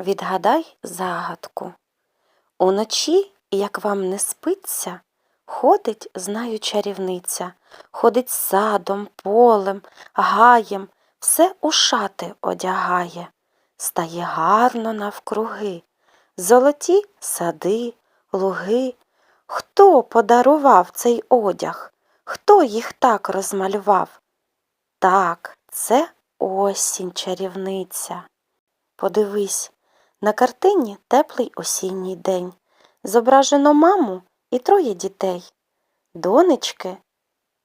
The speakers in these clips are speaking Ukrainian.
Відгадай загадку. Уночі, як вам не спиться, ходить, знаю, чарівниця, ходить садом, полем, гаєм, все у шати одягає, стає гарно навкруги, золоті сади, луги. Хто подарував цей одяг? Хто їх так розмалював? Так, це осінь чарівниця. Подивись, на картині теплий осінній день. Зображено маму і троє дітей, донечки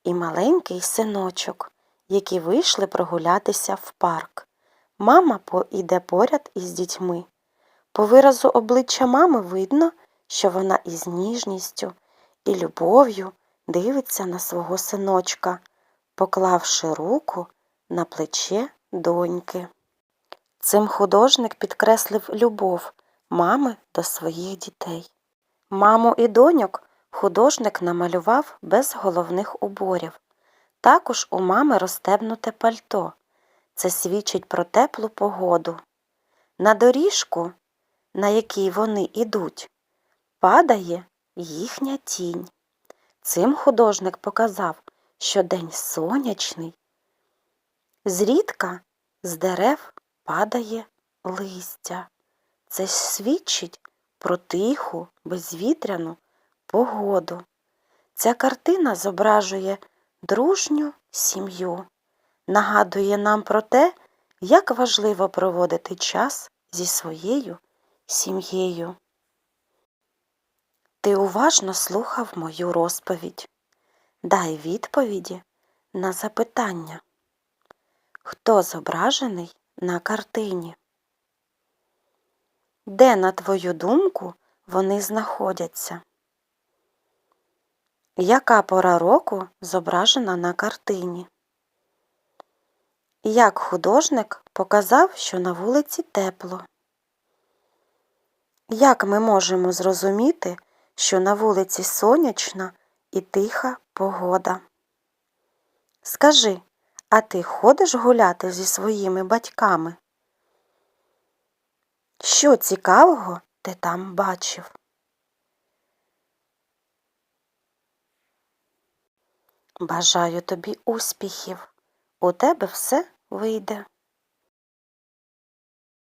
і маленький синочок, які вийшли прогулятися в парк. Мама іде поряд із дітьми. По виразу обличчя мами видно, що вона із ніжністю і любов'ю дивиться на свого синочка, поклавши руку на плече доньки. Цим художник підкреслив любов мами до своїх дітей. Маму і доньок художник намалював без головних уборів. Також у мами розстебнуте пальто. Це свідчить про теплу погоду. На доріжку, на якій вони ідуть, падає їхня тінь. Цим художник показав, що день сонячний. Зрідка з дерев падає листя. Це свідчить про тиху, безвітряну погоду. Ця картина зображує дружню сім'ю, нагадує нам про те, як важливо проводити час зі своєю сім'єю. Ти уважно слухав мою розповідь. Дай відповіді на запитання. Хто зображений на картині? Де, на твою думку, вони знаходяться? Яка пора року зображена на картині? Як художник показав, що на вулиці тепло? Як ми можемо зрозуміти, що на вулиці сонячна і тиха погода? Скажи, а ти ходиш гуляти зі своїми батьками? Що цікавого ти там бачив? Бажаю тобі успіхів. У тебе все вийде.